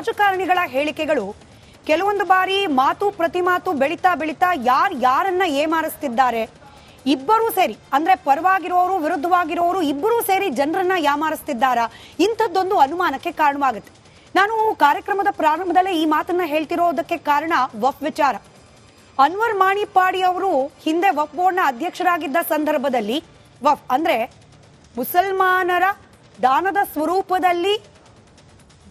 ರಾಜಕಾರಣಿಗಳ ಹೇಳಿಕೆಗಳು ಕೆಲವೊಂದು ಬಾರಿ ಮಾತು ಪ್ರತಿ ಮಾತು ಬೆಳೀತಾ ಬೆಳೀತಾ ಯಾರು ಯಾರನ್ನ ಏಮಾರಿಸ್ತಿದ್ದಾರೆ. ಇಬ್ಬರೂ ಸೇರಿ, ಅಂದ್ರೆ ಪರವಾಗಿರೋರು, ವಿರುದ್ಧವಾಗಿರೋರು ಇಬ್ಬರೂ ಸೇರಿ ಜನರನ್ನ ಯಾಮಾರಿಸ್ತಿದ್ದಾರಾ? ಇಂಥದ್ದೊಂದು ಅನುಮಾನಕ್ಕೆ ಕಾರಣವಾಗುತ್ತೆ. ನಾನು ಕಾರ್ಯಕ್ರಮದ ಪ್ರಾರಂಭದಲ್ಲೇ ಈ ಮಾತನ್ನ ಹೇಳ್ತಿರೋದಕ್ಕೆ ಕಾರಣ ವಫ್ ವಿಚಾರ. ಅನ್ವರ್ ಮಾಣಿಪಾಡಿ ಅವರು ಹಿಂದೆ ವಫ್ ಬೋರ್ಡ್ನ ಅಧ್ಯಕ್ಷರಾಗಿದ್ದ ಸಂದರ್ಭದಲ್ಲಿ ವಫ್ ಅಂದ್ರೆ ಮುಸಲ್ಮಾನರ ದಾನದ ಸ್ವರೂಪದಲ್ಲಿ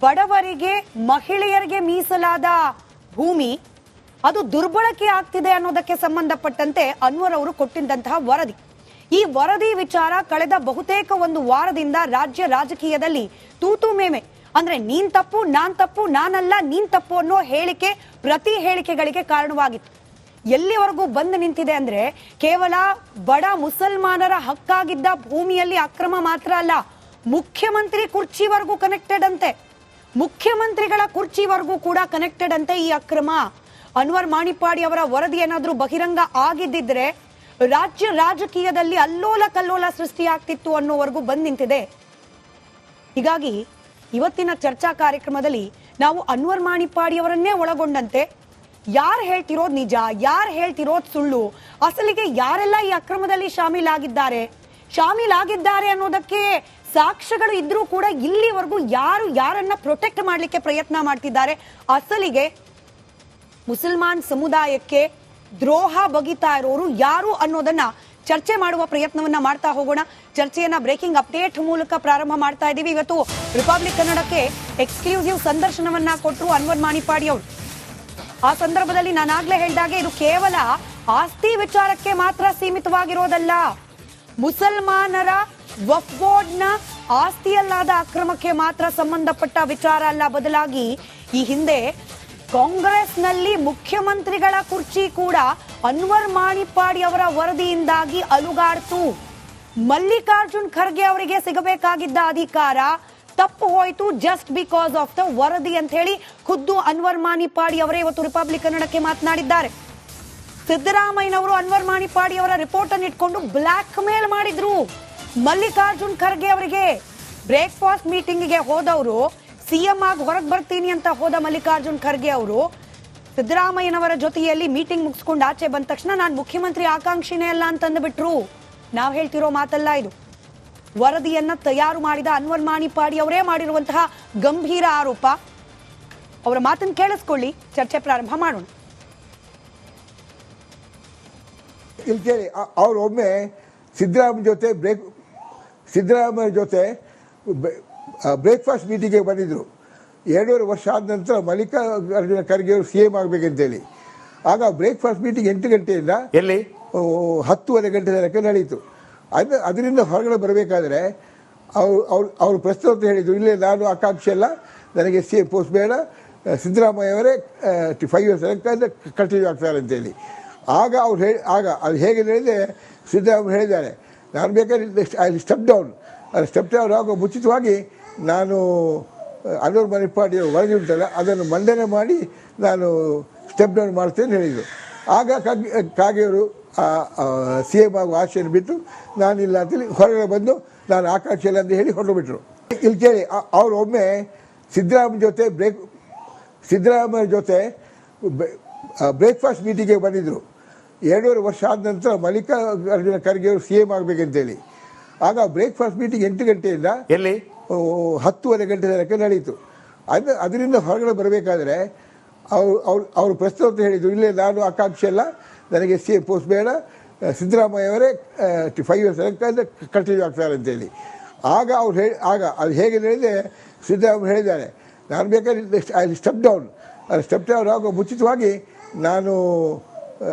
ಬಡವರಿಗೆ, ಮಹಿಳೆಯರಿಗೆ ಮೀಸಲಾದ ಭೂಮಿ ಅದು ದುರ್ಬಳಕೆ ಆಗ್ತಿದೆ ಅನ್ನೋದಕ್ಕೆ ಸಂಬಂಧಪಟ್ಟಂತೆ ಅನ್ವರ್ ಅವರು ಕೊಟ್ಟಿದ್ದಂತಹ ವರದಿ. ಈ ವರದಿ ವಿಚಾರ ಕಳೆದ ಬಹುತೇಕ ಒಂದು ವಾರದಿಂದ ರಾಜ್ಯ ರಾಜಕೀಯದಲ್ಲಿ ತೂತು ಮೇಮೆ. ಅಂದ್ರೆ ನೀನ್ ತಪ್ಪು, ನಾನ್ ತಪ್ಪು, ನಾನಲ್ಲ, ನೀನ್ ತಪ್ಪು ಅನ್ನೋ ಹೇಳಿಕೆ ಪ್ರತಿ ಹೇಳಿಕೆಗಳಿಗೆ ಕಾರಣವಾಗಿತ್ತು. ಎಲ್ಲಿವರೆಗೂ ಬಂದು ನಿಂತಿದೆ ಅಂದ್ರೆ ಕೇವಲ ಬಡ ಮುಸಲ್ಮಾನರ ಹಕ್ಕಾಗಿದ್ದ ಭೂಮಿಯಲ್ಲಿ ಅಕ್ರಮ ಮಾತ್ರ ಅಲ್ಲ, ಮುಖ್ಯಮಂತ್ರಿ ಕುರ್ಚಿವರೆಗೂ ಕನೆಕ್ಟೆಡ್ ಅಂತೆ. ಮುಖ್ಯಮಂತ್ರಿಗಳ ಕುರ್ಚಿವರೆಗೂ ಕೂಡ ಕನೆಕ್ಟೆಡ್ ಅಂತೆ ಈ ಅಕ್ರಮ. ಅನ್ವರ್ ಮಾಣಿಪಾಡಿ ಅವರ ವರದಿ ಏನಾದರೂ ಬಹಿರಂಗ ಆಗಿದ್ದಿದ್ರೆ ರಾಜ್ಯ ರಾಜಕೀಯದಲ್ಲಿ ಅಲ್ಲೋಲ ಕಲ್ಲೋಲ ಸೃಷ್ಟಿಯಾಗ್ತಿತ್ತು ಅನ್ನೋವರೆಗೂ ಬಂದ್ ನಿಂತಿದೆ. ಹೀಗಾಗಿ ಇವತ್ತಿನ ಚರ್ಚಾ ಕಾರ್ಯಕ್ರಮದಲ್ಲಿ ನಾವು ಅನ್ವರ್ ಮಾಣಿಪಾಡಿ ಅವರನ್ನೇ ಒಳಗೊಂಡಂತೆ. ಯಾರು ಹೇಳ್ತಿರೋದು ನಿಜ, ಯಾರು ಹೇಳ್ತಿರೋದು ಸುಳ್ಳು, ಅಸಲಿಗೆ ಯಾರೆಲ್ಲ ಈ ಅಕ್ರಮದಲ್ಲಿ ಶಾಮೀಲಾಗಿದ್ದಾರೆ ಶಾಮೀಲಾಗಿದ್ದಾರೆ ಅನ್ನೋದಕ್ಕೆ ಸಾಕ್ಷ್ಯಗಳು ಇದ್ರೂ ಕೂಡ ಇಲ್ಲಿವರೆಗೂ ಯಾರು ಯಾರನ್ನ ಪ್ರೊಟೆಕ್ಟ್ ಮಾಡಲಿಕ್ಕೆ ಪ್ರಯತ್ನ ಮಾಡ್ತಿದ್ದಾರೆ? ಅಸಲಿಗೆ ಮುಸಲ್ಮಾನ್ ಸಮುದಾಯಕ್ಕೆ ದ್ರೋಹ ಬಗಿತಾ ಇರೋರು ಯಾರು ಅನ್ನೋದನ್ನ ಚರ್ಚೆ ಮಾಡುವ ಪ್ರಯತ್ನವನ್ನ ಮಾಡ್ತಾ ಹೋಗೋಣ. ಚರ್ಚೆಯನ್ನ ಬ್ರೇಕಿಂಗ್ ಅಪ್ಡೇಟ್ ಮೂಲಕ ಪ್ರಾರಂಭ ಮಾಡ್ತಾ ಇದ್ದೀವಿ. ಇವತ್ತು ರಿಪಬ್ಲಿಕ್ ಕನ್ನಡಕ್ಕೆ ಎಕ್ಸ್ಕ್ಲೂಸಿವ್ ಸಂದರ್ಶನವನ್ನ ಕೊಟ್ಟರು ಅನ್ವರ್ ಮಾಣಿಪಾಡಿ ಅವರು. ಆ ಸಂದರ್ಭದಲ್ಲಿ ನಾನಾಗ್ಲೇ ಹೇಳಿದಾಗೆ ಇದು ಕೇವಲ ಆಸ್ತಿ ವಿಚಾರಕ್ಕೆ ಮಾತ್ರ ಸೀಮಿತವಾಗಿರೋದಲ್ಲ. ಮುಸಲ್ಮಾನರ ವಫ್ ಆಸ್ತಿಯಲ್ಲಾದ ಅಕ್ರಮಕ್ಕೆ ಮಾತ್ರ ಸಂಬಂಧಪಟ್ಟ ವಿಚಾರ ಅಲ್ಲ ಬದಲಾಗಿ, ಈ ಹಿಂದೆ ಕಾಂಗ್ರೆಸ್ನಲ್ಲಿ ಮುಖ್ಯಮಂತ್ರಿಗಳ ಕುರ್ಚಿ ಕೂಡ ಅನ್ವರ್ ಮಾಣಿಪಾಡಿ ಅವರ ವರದಿಯಿಂದಾಗಿ ಅಲುಗಾಡ್ತು. ಮಲ್ಲಿಕಾರ್ಜುನ್ ಖರ್ಗೆ ಅವರಿಗೆ ಸಿಗಬೇಕಾಗಿದ್ದ ಅಧಿಕಾರ ತಪ್ಪು ಹೋಯಿತು ಜಸ್ಟ್ ಬಿಕಾಸ್ ಆಫ್ ದ ವರದಿ ಅಂತ ಹೇಳಿ ಖುದ್ದು ಅನ್ವರ್ ಮಾಣಿಪಾಡಿ ಅವರೇ ಇವತ್ತು ರಿಪಬ್ಲಿಕ್ ಕನ್ನಡಕ್ಕೆ ಮಾತನಾಡಿದ್ದಾರೆ. ಸಿದ್ದರಾಮಯ್ಯನವರು ಅನ್ವರ್ ಮಾಣಿಪಾಡಿ ಅವರ ರಿಪೋರ್ಟ್ ಅನ್ನು ಇಟ್ಕೊಂಡು ಬ್ಲಾಕ್ ಮೇಲ್ ಮಾಡಿದ್ರು. ಮಲ್ಲಿಕಾರ್ಜುನ್ ಖರ್ಗೆ ಅವರಿಗೆ ಬ್ರೇಕ್ಫಾಸ್ಟ್ ಮೀಟಿಂಗ್ಗೆ ಹೋದವರು, ಸಿಎಂ ಆಗಿ ಹೊರಗೆ ಬರ್ತೀನಿ ಅಂತ ಹೋದ ಮಲ್ಲಿಕಾರ್ಜುನ್ ಖರ್ಗೆ ಅವರು, ಸಿದ್ದರಾಮಯ್ಯನವರ ಜೊತೆಯಲ್ಲಿ ಮೀಟಿಂಗ್ ಮುಗಿಸ್ಕೊಂಡು ಆಚೆ ಬಂದ ತಕ್ಷಣ ನಾನು ಮುಖ್ಯಮಂತ್ರಿ ಆಕಾಂಕ್ಷಿನೇ ಅಲ್ಲ ಅಂತಂದ್ಬಿಟ್ರು ನಾವು ಹೇಳ್ತಿರೋ ಮಾತಲ್ಲ ಇದು. ವರದಿಯನ್ನ ತಯಾರು ಮಾಡಿದ ಅನ್ವರ್ ಮಾಣಿಪಾಡಿ ಅವರೇ ಮಾಡಿರುವಂತಹ ಗಂಭೀರ ಆರೋಪ. ಅವರ ಮಾತನ್ನು ಕೇಳಿಸ್ಕೊಳ್ಳಿ, ಚರ್ಚೆ ಪ್ರಾರಂಭ ಮಾಡೋಣ. ಇಲ್ಲಿ ಕೇಳಿ ಅವ್ರು ಒಮ್ಮೆ ಸಿದ್ದರಾಮಯ್ಯ ಜೊತೆ ಬ್ರೇಕ್ ಸಿದ್ದರಾಮಯ್ಯ ಜೊತೆ ಬ್ರೇಕ್ಫಾಸ್ಟ್ ಮೀಟಿಂಗ್ಗೆ ಬಂದಿದ್ದರು ಎರಡೂವರೆ ವರ್ಷ ಆದ ನಂತರ ಮಲ್ಲಿಕಾರ್ಜುನ ಖರ್ಗೆ ಅವರು ಸಿ ಎಂ ಆಗಬೇಕಂತೇಳಿ. ಆಗ ಬ್ರೇಕ್ಫಾಸ್ಟ್ ಮೀಟಿಂಗ್ ಎಂಟು ಗಂಟೆಯಿಂದ ಎಲ್ಲಿ? ಹತ್ತುವರೆ ಗಂಟೆ ತನಕ ನಡೆಯಿತು ಅದು ಅದರಿಂದ ಹೊರಗಡೆ ಬರಬೇಕಾದ್ರೆ ಅವರು ಅವ್ರು ಅವರು ಪ್ರಸ್ತುತ ಹೇಳಿದರು ಇಲ್ಲೇ ನಾನು ಆಕಾಂಕ್ಷಿ ಅಲ್ಲ ನನಗೆ ಸಿ ಎಂ ಪೋಸ್ಟ್ ಬೇಡ ಸಿದ್ದರಾಮಯ್ಯ ಅವರೇ ಫೈವ್ ಇಯರ್ಸ್ ತನಕ ಕಂಟಿನ್ಯೂ ಆಗ್ತಾರೆ ಅಂತೇಳಿ. ಆಗ ಅವ್ರು ಹೇಳಿ ಆಗ ಅದು ಹೇಗೆ ಹೇಳಿದರೆ ಸಿದ್ದರಾಮಯ್ಯ ಹೇಳಿದ್ದಾರೆ ನಾನು ಬೇಕಾದ್ರೆ ಐ ಸ್ಟೆಪ್ ಡೌನ್ ಅದು ಸ್ಟೆಪ್ ಡೌನ್ ಆಗೋ ಮುಚಿತವಾಗಿ ನಾನು ಅನೂರ್ ಮನಿಪಾಡಿ ವರದಿ ಉಂಟಲ್ಲ ಅದನ್ನು ಮಂಡನೆ ಮಾಡಿ ನಾನು ಸ್ಟೆಪ್ ಡೌನ್ ಮಾಡ್ತೇನೆ ಹೇಳಿದರು. ಆಗ ಕಾಗೆ, ಕಾಗೆಯವರು ಸಿ ಎಂ ಆಗುವ ಆಶೆಯನ್ನು ಬಿಟ್ಟು ನಾನಿಲ್ಲ ಅಂತೇಳಿ ಹೊರಗಡೆ ಬಂದು ನಾನು ಆಕಾಶ ಅಂತ ಹೇಳಿ ಹೊರಟುಬಿಟ್ರು ಇಲ್ಲಿ ಕೇಳಿ ಅವರು ಒಮ್ಮೆ ಸಿದ್ದರಾಮಯ್ಯ ಜೊತೆ ಬ್ರೇಕ್ ಸಿದ್ದರಾಮಯ್ಯ ಜೊತೆ ಬ್ರೇಕ್ಫಾಸ್ಟ್ ಮೀಟಿಂಗ್ಗೆ ಬಂದಿದ್ದರು ಎರಡೂವರೆ ವರ್ಷ ಆದ ನಂತರ ಮಲ್ಲಿಕಾರ್ಜುನ ಖರ್ಗೆ ಅವರು ಸಿ ಎಂ ಆಗಬೇಕಂತೇಳಿ ಆಗ ಬ್ರೇಕ್ಫಾಸ್ಟ್ ಮೀಟಿಂಗ್ ಎಂಟು ಗಂಟೆಯಿಂದ ಎಲ್ಲಿ? ಹತ್ತುವರೆ ಗಂಟೆ ತನಕ ನಡೆಯಿತು ಅದು ಅದರಿಂದ ಹೊರಗಡೆ ಬರಬೇಕಾದ್ರೆ ಅವರು ಅವ್ರು ಅವರು ಪ್ರಸ್ತುತ ಹೇಳಿದರು ಇಲ್ಲೇ ನಾನು ಆಕಾಂಕ್ಷೆ ಅಲ್ಲ ನನಗೆ ಸಿ ಎಂ ಪೋಸ್ಟ್ ಬೇಡ ಸಿದ್ದರಾಮಯ್ಯ ಅವರೇ ಫೈವ್ ಇಯರ್ಸ್ ತನಕ ಕಂಟಿನ್ಯೂ ಆಗ್ತಾರೆ ಅಂತೇಳಿ. ಆಗ ಅವ್ರು ಹೇಳಿ ಆಗ ಅದು ಹೇಗೆ ಹೇಳಿದರೆ ಸಿದ್ದರಾಮಯ್ಯ ಹೇಳಿದ್ದಾರೆ ನಾನು ಬೇಕಾದ್ರೆ I step down step down ಆಗೋ ಮುಂಚಿತವಾಗಿ ನಾನು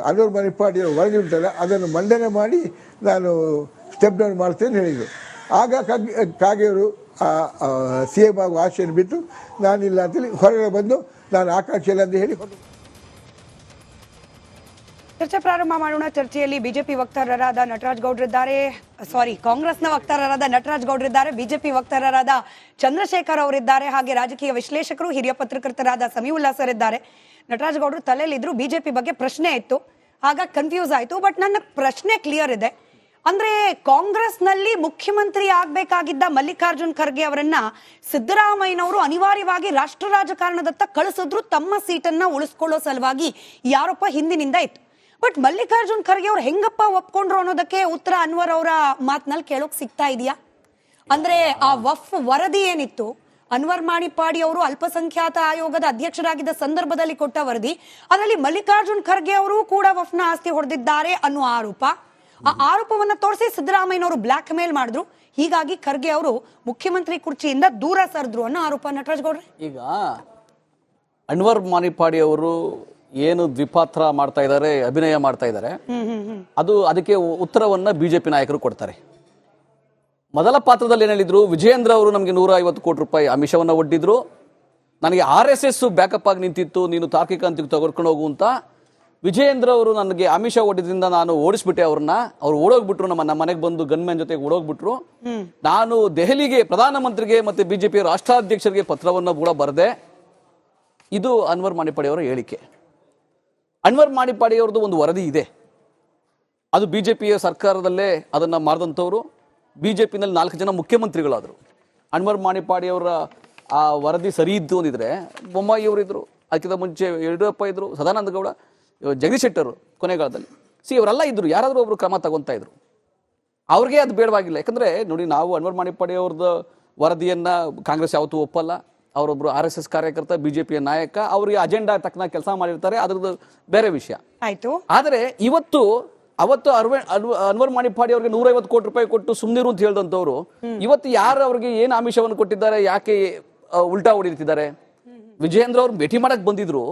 ಅನೂರ್ ಮಣಿಪಾಡಿ ವರದಿ ಉಂಟಲ್ಲ, ಅದನ್ನು ಮಂಡನೆ ಮಾಡಿ ನಾನು ಸ್ಟೆಪ್ ಡೌನ್ ಮಾಡ್ತೇನೆ ಹೇಳಿದರು. ಆಗ ಕಾಗೆ ಆ ಸಿ ಎಂ ಆಗುವ ಆಶೆಯನ್ನು ಬಿಟ್ಟು ನಾನಿಲ್ಲ ಅಂತೇಳಿ ಹೊರಗಡೆ ಬಂದು ನಾನು ಆಕಾಂಕ್ಷೆಯಲ್ಲ ಅಂತ ಹೇಳಿ ಹೊರಟು ಚರ್ಚೆ ಪ್ರಾರಂಭ ಮಾಡೋಣ. ಚರ್ಚೆಯಲ್ಲಿ ಬಿಜೆಪಿ ವಕ್ತಾರರಾದ ನಟರಾಜ್ ಗೌಡ್ರಿದ್ದಾರೆ ಸಾರಿ ಕಾಂಗ್ರೆಸ್ನ ವಕ್ತಾರರಾದ ನಟರಾಜ್ ಗೌಡ್ರಿದ್ದಾರೆ ಬಿಜೆಪಿ ವಕ್ತಾರರಾದ ಚಂದ್ರಶೇಖರ್ ಅವರಿದ್ದಾರೆ ಹಾಗೆ ರಾಜಕೀಯ ವಿಶ್ಲೇಷಕರು, ಹಿರಿಯ ಪತ್ರಕರ್ತರಾದ ಸಮೀವುಲ್ಲಾ ಸರ್ ಇದ್ದಾರೆ. ನಟರಾಜ್ ಗೌಡ್ರು ಜೆ ಬಿಜೆಪಿ ಬಗ್ಗೆ ಪ್ರಶ್ನೆ ಇತ್ತು. ಆಗ ಕನ್ಫ್ಯೂಸ್ ಆಯಿತು. ಬಟ್ ನನ್ನ ಪ್ರಶ್ನೆ ಕ್ಲಿಯರ್ ಇದೆ. ಅಂದ್ರೆ ಕಾಂಗ್ರೆಸ್ನಲ್ಲಿ ಮುಖ್ಯಮಂತ್ರಿ ಆಗಬೇಕಾಗಿದ್ದ ಮಲ್ಲಿಕಾರ್ಜುನ್ ಖರ್ಗೆ ಅವರನ್ನ ಸಿದ್ದರಾಮಯ್ಯನವರು ಅನಿವಾರ್ಯವಾಗಿ ರಾಷ್ಟ್ರ ರಾಜಕಾರಣದತ್ತ ಕಳಿಸಿದ್ರು. ತಮ್ಮ ಸೀಟನ್ನ ಉಳಿಸ್ಕೊಳ್ಳೋ ಸಲುವಾಗಿ ಯಾರೊಪ್ಪ ಹಿಂದಿನಿಂದ ಇತ್ತು. ಬಟ್ ಮಲ್ಲಿಕಾರ್ಜುನ್ ಖರ್ಗೆ ಅವ್ರು ಹೆಂಗಪ್ಪ ಒಪ್ಕೊಂಡ್ರು ಅನ್ನೋದಕ್ಕೆ ಉತ್ತರ ಅನ್ವರ್ ಅವರ ಮಾತಿನಲ್ಲಿ ಕೇಳೋಕ್ ಸಿಗ್ತಾ ಇದೆಯಾ? ಅಂದ್ರೆ ಆ ವಫ್ ವರದಿ ಏನಿತ್ತು? ಅನ್ವರ್ ಮಾಣಿಪಾಡಿ ಅವರು ಅಲ್ಪಸಂಖ್ಯಾತ ಆಯೋಗದ ಅಧ್ಯಕ್ಷರಾಗಿದ್ದ ಸಂದರ್ಭದಲ್ಲಿ ಕೊಟ್ಟ ವರದಿ. ಅದರಲ್ಲಿ ಮಲ್ಲಿಕಾರ್ಜುನ್ ಖರ್ಗೆ ಅವರು ಕೂಡ ವಫ್ನ ಆಸ್ತಿ ಹೊಡೆದಿದ್ದಾರೆ ಅನ್ನುವ ಆರೋಪ. ಆ ಆರೋಪವನ್ನ ತೋರಿಸಿ ಸಿದ್ದರಾಮಯ್ಯನವರು ಬ್ಲಾಕ್ ಮೇಲ್ ಮಾಡಿದ್ರು. ಹೀಗಾಗಿ ಖರ್ಗೆ ಅವರು ಮುಖ್ಯಮಂತ್ರಿ ಕುರ್ಚಿಯಿಂದ ದೂರ ಸರಿದ್ರು ಅನ್ನೋ ಆರೋಪ. ನಟರಾಜ್ ಗೌಡ್ರೆ? ಈಗ ಅನ್ವರ್ ಮಾಣಿಪಾಡಿ ಅವರು ಏನು ದ್ವಿಪಾತ್ರ ಮಾಡ್ತಾ ಇದ್ದಾರೆ ಅಭಿನಯ ಮಾಡ್ತಾ ಇದ್ದಾರೆ. ಅದು ಅದಕ್ಕೆ ಉತ್ತರವನ್ನ ಬಿಜೆಪಿ ನಾಯಕರು ಕೊಡ್ತಾರೆ. ಮೊದಲ ಪಾತ್ರದಲ್ಲಿ ಏನು ಹೇಳಿದ್ರು? ವಿಜಯೇಂದ್ರ ಅವರು ನಮಗೆ ನೂರ ಐವತ್ತು ಕೋಟಿ ರೂಪಾಯಿ ಅಮಿಷವನ್ನು ಒಡ್ಡಿದ್ರು. ನನಗೆ ಆರ್ ಎಸ್ ಎಸ್ ಬ್ಯಾಕಪ್ ಆಗಿ ನಿಂತಿತ್ತು. ನೀನು ತಾರ್ಕಿಕ ಅಂತಿಗೆ ತಗೊಳ್ಕೊಂಡು ಹೋಗು ಅಂತ. ವಿಜಯೇಂದ್ರ ಅವರು ನನಗೆ ಆಮಿಷ ಒಡ್ಡಿದ್ರಿಂದ ನಾನು ಓಡಿಸ್ಬಿಟ್ಟೆ ಅವ್ರನ್ನ. ಅವ್ರು ಓಡೋಗ್ಬಿಟ್ರು ನಮ್ಮ ನಮ್ಮ ಮನೆಗೆ ಬಂದು ಗನ್ಮ್ಯಾನ್ ಜೊತೆಗೆ ಓಡೋಗ್ಬಿಟ್ರು. ನಾನು ದೆಹಲಿಗೆ ಪ್ರಧಾನಮಂತ್ರಿಗೆ ಮತ್ತೆ ಬಿಜೆಪಿ ರಾಷ್ಟ್ರಾಧ್ಯಕ್ಷರಿಗೆ ಪತ್ರವನ್ನು ಕೂಡ ಬರೆದೆ. ಇದು ಅನ್ವರ್ ಮಾಣಿಪಾಡಿ ಅವರ ಹೇಳಿಕೆ. ಅನ್ವರ್ ಮಾಣಿಪಾಡಿ ಅವ್ರದ್ದು ಒಂದು ವರದಿ ಇದೆ. ಅದು ಬಿಜೆಪಿಯ ಸರ್ಕಾರದಲ್ಲೇ ಅದನ್ನು ಮಾಡಿದಂಥವ್ರು ಬಿಜೆಪಿನಲ್ಲಿ ನಾಲ್ಕು ಜನ ಮುಖ್ಯಮಂತ್ರಿಗಳಾದರು. ಅನ್ವರ್ ಮಾಣಿಪಾಡಿ ಅವರ ಆ ವರದಿ ಸರಿ ಇದ್ದು ಅಂದಿದ್ರೆ ಬೊಮ್ಮಾಯಿಯವರು ಅವರಿದ್ರು ಅದಕ್ಕಿಂತ ಮುಂಚೆ ಯಡಿಯೂರಪ್ಪ ಇದ್ದರು ಸದಾನಂದ ಗೌಡ ಜಗದೀಶ್ ಶೆಟ್ಟರು ಕೊನೆಗಾಲದಲ್ಲಿ ಸಿ ಇವರೆಲ್ಲ ಇದ್ದರು ಯಾರಾದರೂ ಒಬ್ಬರು ಕ್ರಮ ತಗೊತಾ ಇದ್ರು. ಅವ್ರಿಗೆ ಅದು ಬೇಡವಾಗಿಲ್ಲ. ಯಾಕಂದರೆ ನೋಡಿ ನಾವು ಅನ್ವರ್ ಮಾಣಿಪಾಡಿ ಅವ್ರದ್ದು ವರದಿಯನ್ನು ಕಾಂಗ್ರೆಸ್ ಯಾವತ್ತೂ ಒಪ್ಪಲ್ಲ. ಅವರೊಬ್ಬರು ಆರ್ ಎಸ್ ಎಸ್ ಕಾರ್ಯಕರ್ತ ಬಿಜೆಪಿಯ ನಾಯಕ ಅವರಿಗೆ ಅಜೆಂಡಾ ತಕ್ಕನ ಕೆಲಸ ಮಾಡಿರ್ತಾರೆ. ಅದ್ರದ್ದು ಬೇರೆ ವಿಷಯ. ಆಯಿತು. ಆದರೆ ಇವತ್ತು ಅವತ್ತು ಅರ್ವೆ ಅನ್ವ- ಅನ್ವರ್ ಮಾಣಿಪಾಡಿ ಅವರಿಗೆ ನೂರೈವತ್ತು ಕೋಟಿ ರೂಪಾಯಿ ಕೊಟ್ಟು ಸುಮ್ನಿರು ಅಂತ ಹೇಳ್ದಂತವ್ರು ಇವತ್ತು ಯಾರು ಅವರಿಗೆ ಏನು ಆಮಿಷವನ್ನು ಕೊಟ್ಟಿದ್ದಾರೆ ಯಾಕೆ ಉಲ್ಟಾ ಹೊಡಿತಿದ್ದಾರೆ ವಿಜಯೇಂದ್ರ ಅವ್ರು ಭೇಟಿ ಮಾಡಕ್ ಬಂದಿದ್ರು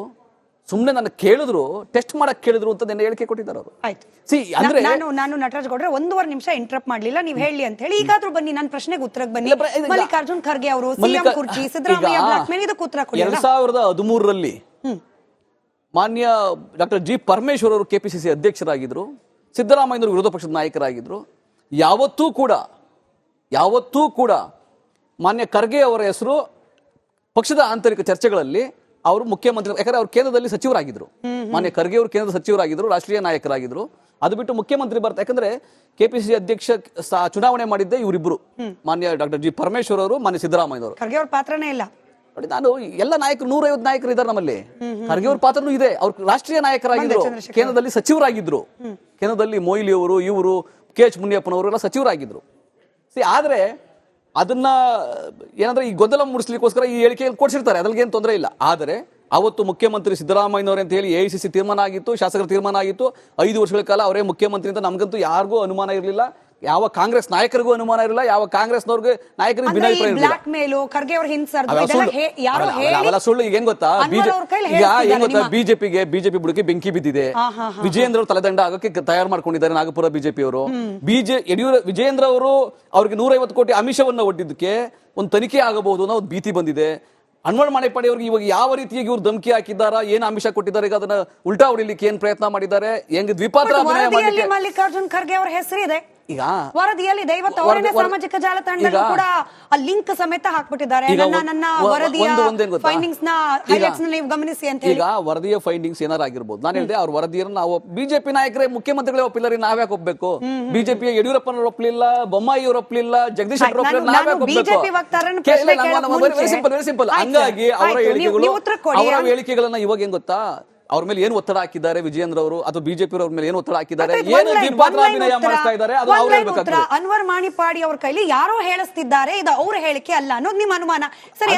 ಸುಮ್ಮನೆ ನನ್ನ ಕೇಳಿದ್ರು ಟೆಸ್ಟ್ ಮಾಡಕ್ ಕೇಳಿದ್ರು ಅಂತ ನಿನ್ನೆ ಹೇಳಿಕೆ ಕೊಟ್ಟಿದ್ದಾರೆ ಅವರು. ಆಯ್ತು. ಸಿ ಅಂದ್ರೆ ನಾನು ನಾನು ನಟರಾಜ್ ಗೌಡ್ರೆ ಒಂದೂವರೆ ನಿಮಿಷ ಇಂಟ್ರಪ್ಟ್ ಮಾಡ್ಲಿಲ್ಲ ನೀವು ಹೇಳಿ ಅಂತ ಹೇಳಿ. ಈಗಾದ್ರೂ ಬನ್ನಿ ನನ್ನ ಪ್ರಶ್ನೆಗೆ ಉತ್ತರಕ್ಕೆ ಬನ್ನಿ. ಮಲ್ಲಿಕಾರ್ಜುನ್ ಖರ್ಗೆ ಅವರು ಸಿಎಂ ಕುರ್ಚಿ ಸಿದ್ದರಾಮಯ್ಯ ಈಗ ಬ್ಲಾಕ್ ಮೇಲ್ ಇದಕ್ಕೆ ಉತ್ತರ ಕೊಡಿ ಎರಡ್ ಸಾವಿರದ ಹದಿಮೂರರಲ್ಲಿ ಮಾನ್ಯ ಡಾಕ್ಟರ್ ಜಿ ಪರಮೇಶ್ವರ್ ಅವರು ಕೆಪಿಸಿಸಿ ಅಧ್ಯಕ್ಷರಾಗಿದ್ರು. ಸಿದ್ದರಾಮಯ್ಯನವರು ವಿರೋಧ ಪಕ್ಷದ ನಾಯಕರಾಗಿದ್ದರು ಯಾವತ್ತೂ ಕೂಡ ಯಾವತ್ತೂ ಕೂಡ ಮಾನ್ಯ ಖರ್ಗೆ ಅವರ ಹೆಸರು ಪಕ್ಷದ ಆಂತರಿಕ ಚರ್ಚೆಗಳಲ್ಲಿ ಅವರು ಮುಖ್ಯಮಂತ್ರಿ ಯಾಕಂದ್ರೆ ಅವರು ಕೇಂದ್ರದಲ್ಲಿ ಸಚಿವರಾಗಿದ್ರು. ಮಾನ್ಯ ಖರ್ಗೆ ಅವರು ಕೇಂದ್ರದ ಸಚಿವರಾಗಿದ್ರು ರಾಷ್ಟ್ರೀಯ ನಾಯಕರಾಗಿದ್ರು. ಅದು ಬಿಟ್ಟು ಮುಖ್ಯಮಂತ್ರಿ ಬರ್ತಾ ಯಾಕಂದ್ರೆ ಕೆಪಿಸಿಸಿ ಅಧ್ಯಕ್ಷ ಸ- ಚುನಾವಣೆ ಮಾಡಿದ್ದೆ ಇವರಿಬ್ಬರು ಮಾನ್ಯ ಡಾಕ್ಟರ್ ಜಿ ಪರಮೇಶ್ವರ್ ಅವರು ಮಾನ್ಯ ಸಿದ್ದರಾಮಯ್ಯವರು ಖರ್ಗೆ ಅವ್ರ ಪಾತ್ರನೇ ಇಲ್ಲ. ನೋಡಿ ನಾನು ಎಲ್ಲ ನಾಯಕರು ನೂರೈವತ್ತು ನಾಯಕರು ಇದ್ದಾರೆ ನಮ್ಮಲ್ಲಿ. ಖರ್ಗೆ ಅವ್ರ ಪಾತ್ರನೂ ಇದೆ. ಅವ್ರು ರಾಷ್ಟ್ರೀಯ ನಾಯಕರಾಗಿದ್ರು. ಕೇಂದ್ರದಲ್ಲಿ ಸಚಿವರಾಗಿದ್ರು. ಕೇಂದ್ರದಲ್ಲಿ ಮೊಯ್ಲಿ ಅವರು ಇವರು, ಕೆ ಎಚ್ ಮುನಿಯಪ್ಪನವರು ಎಲ್ಲ ಸಚಿವರಾಗಿದ್ರು. ಸಿ ಆದರೆ ಅದನ್ನು, ಏನಂದರೆ ಈ ಗೊಂದಲ ಮೂಡಿಸ್ಲಿಕ್ಕೋಸ್ಕರ ಈ ಹೇಳಿಕೆಯಲ್ಲಿ ಕೊಡಿಸಿರ್ತಾರೆ ಏನು ತೊಂದರೆ ಇಲ್ಲ. ಆದರೆ ಅವತ್ತು ಮುಖ್ಯಮಂತ್ರಿ ಸಿದ್ದರಾಮಯ್ಯನವರು ಅಂತ ಹೇಳಿ ಎ ತೀರ್ಮಾನ ಆಗಿತ್ತು, ಶಾಸಕರ ತೀರ್ಮಾನ ಆಗಿತ್ತು. ಐದು ವರ್ಷಗಳ ಕಾಲ ಅವರೇ ಮುಖ್ಯಮಂತ್ರಿ ಅಂತ ನಮಗಂತೂ ಯಾರಿಗೂ ಅನುಮಾನ ಇರಲಿಲ್ಲ. ಯಾವ ಕಾಂಗ್ರೆಸ್ ನಾಯಕರಿಗೂ ಅನುಮಾನ ಇರಲ್ಲ ಯಾವ ಕಾಂಗ್ರೆಸ್ ನಾಯಕರಿಗೆ ಭಿನ್ನಾಭಿಪ್ರಾಯ ಬ್ಲಾಕ್ ಮೇಲು ಖರ್ಗೆ ಅವ್ರ ಸುಳ್ಳು. ಈಗ ಏನ್ ಗೊತ್ತಾ? ಈಗ ಏನ್ ಗೊತ್ತಾ? ಬಿಜೆಪಿಗೆ ಬಿಜೆಪಿ ಬುಡಕ್ಕೆ ಬೆಂಕಿ ಬಿದ್ದಿದೆ. ವಿಜಯೇಂದ್ರ ಅವರು ತಲೆದಂಡ ಆಗಕ್ಕೆ ತಯಾರು ಮಾಡ್ಕೊಂಡಿದ್ದಾರೆ ನಾಗಪುರ ಬಿಜೆಪಿ ಅವರು. ಬಿಜೆ ಯಡಿಯೂರ ವಿಜಯೇಂದ್ರ ಅವರು ಅವ್ರಿಗೆ ನೂರೈವತ್ತು ಕೋಟಿ ಅಮಿಷವನ್ನ ಒಡ್ಡಿದ್ದಕ್ಕೆ ಒಂದು ತನಿಖೆ ಆಗಬಹುದು ಅನ್ನೋ ಒಂದು ಭೀತಿ ಬಂದಿದೆ. ಅನ್ವರ್ ಮಾಣಿಪಾಡಿ ಅವ್ರಿಗೆ ಇವಾಗ ಯಾವ ರೀತಿಯಾಗಿ ಇವ್ರು ಧಮಕಿ ಹಾಕಿದ್ದಾರಾ ಏನ್ ಅಮಿಷ ಕೊಟ್ಟಿದ್ದಾರೆ ಈಗ ಅದನ್ನ ಉಲ್ಟಾ ಹೊಡಿಲಿಕ್ಕೆ ಏನ್ ಪ್ರಯತ್ನ ಮಾಡಿದ್ದಾರೆ ಹೆಂಗ್ ದ್ವಿಪಾತ್ರ ಮಲ್ಲಿಕಾರ್ಜುನ್ ಖರ್ಗೆ ಅವರ ಹೆಸರಿದೆ ಈಗ ವರದಿಯಲ್ಲಿ ದೈವತ್ ವರದಿ- ಸಾಮಾಜಿಕ ಜಾಲತಾಣದಲ್ಲಿ ಕೂಡ ಆ ಲಿಂಕ್ ಸಮೇತ ಹಾಕ್ಬಿಟ್ಟಿದ್ದಾರೆ. ಈಗ ನನ್ನ ನನ್ನ ವರದಿಯ ಫೈಂಡಿಂಗ್ಸ್ನ ಹೈಲೈಟ್ಸ್ ನೀವು ಗಮನಿಸಿ ಅಂತ ಈಗ ವರದಿಯ ಫೈಂಡಿಂಗ್ಸ್ ಏನಾರ ಆಗಿರ್ಬೋದು ನಾನು ಹೇಳಿದೆ ಅವ್ರ ವರದಿಯನ್ನು ನಾವು ಬಿಜೆಪಿ ನಾಯಕರೇ ಮುಖ್ಯಮಂತ್ರಿಗಳೇ ಒಪ್ಪಿಲ್ಲ ರೀ ನಾವ್ಯಾಕೆ ಒಪ್ಪಬೇಕು ಬಿಜೆಪಿ ಯಡಿಯೂರಪ್ಪನವ್ರು ಒಪ್ಪಲಿಲ್ಲ ಬೊಮ್ಮಾಯಿ ಅವರು ಒಪ್ಪಲಿಲ್ಲ ಜಗದೀಶ್ ಶೆಟ್ಟರ್ ಒಪ್ಪಲಿಲ್ಲ ನಾವ್ಯಾಕೆ. ಆಯ್ತು, ಹಂಗಾಗಿ ಅವರ ಹೇಳಿಕೆಗಳು. ಅವರ ಹೇಳಿಕೆಗಳನ್ನ ಇವಾಗ ಏನ್ ಗೊತ್ತಾ? ಅವ್ರ ಮೇಲೆ ಏನು ಒತ್ತಡ ಹಾಕಿದ್ದಾರೆ ವಿಜಯೇಂದ್ರ ಅವರು ಅಥವಾ ಬಿಜೆಪಿ ಅವ್ರ ಮೇಲೆ ಏನು ಒತ್ತಡ ಹಾಕಿದ್ದಾರೆ? ಏನು ಮಾಡ್ತಾ ಇದ್ದಾರೆ ಅದು one ಅವ್ರು ಹೇಳ್ಬೇಕಾಗ್ತದೆ ಅನ್ವರ್ ಮಾಣಿಪಾಡಿ ಅವ್ರ ಕೈಲಿ ಯಾರೋ ಹೇಳಿಸ್ತಿದ್ದಾರೆ ಇದು ಅವ್ರ ಹೇಳಿಕೆ ಅಲ್ಲ ಅನ್ನೋದು ನಿಮ್ಮ ಅನುಮಾನ. ಸರಿ